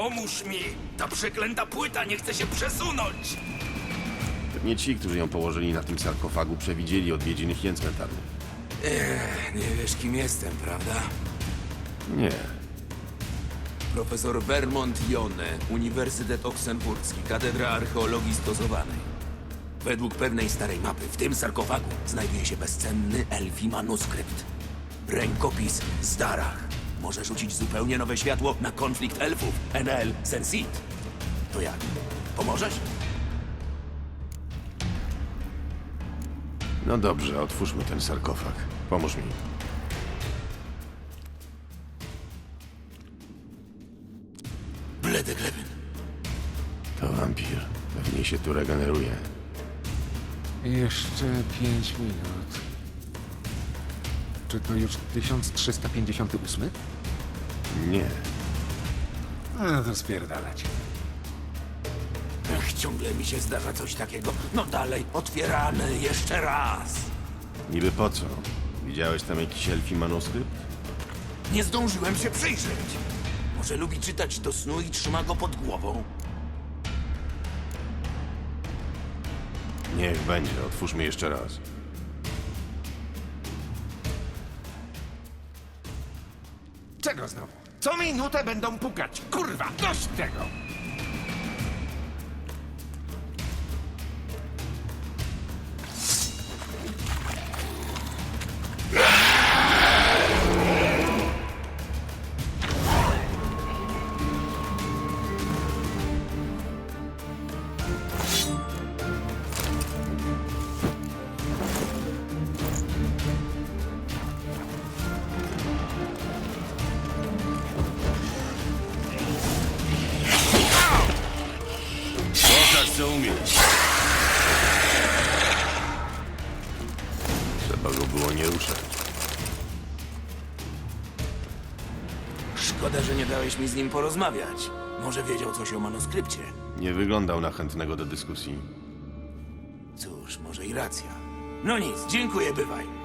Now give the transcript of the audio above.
Pomóż mi! Ta przeklęta płyta nie chce się przesunąć! Pewnie ci, którzy ją położyli na tym sarkofagu, przewidzieli odwiedziny cmentarnych. Nie wiesz, kim jestem, prawda? Nie. Profesor Vermont Jone, Uniwersytet Oksenburski, Katedra Archeologii Stosowanej. Według pewnej starej mapy w tym sarkofagu znajduje się bezcenny elfi manuskrypt. Rękopis z Darach. Może rzucić zupełnie nowe światło na konflikt elfów NL Sensit. To jak? Pomożesz? No dobrze, otwórzmy ten sarkofag. Pomóż mi. Bledy glebyn. To wampir. Pewnie się tu regeneruje. Jeszcze 5 minut. Czy to już 1358? Nie. No to spierdalać. Ach, ciągle mi się zdarza coś takiego. No dalej, otwieramy jeszcze raz. Niby po co? Widziałeś tam jakiś elfi manuskrypt? Nie zdążyłem się przyjrzeć. Może lubi czytać do snu i trzyma go pod głową? Niech będzie. Otwórzmy jeszcze raz. Czego znowu? Co minutę będą pukać. Kurwa, dość tego! Co umiesz. Trzeba go było nie ruszać. Szkoda, że nie dałeś mi z nim porozmawiać. Może wiedział coś o manuskrypcie. Nie wyglądał na chętnego do dyskusji. Cóż, może i racja. No nic, dziękuję, bywaj.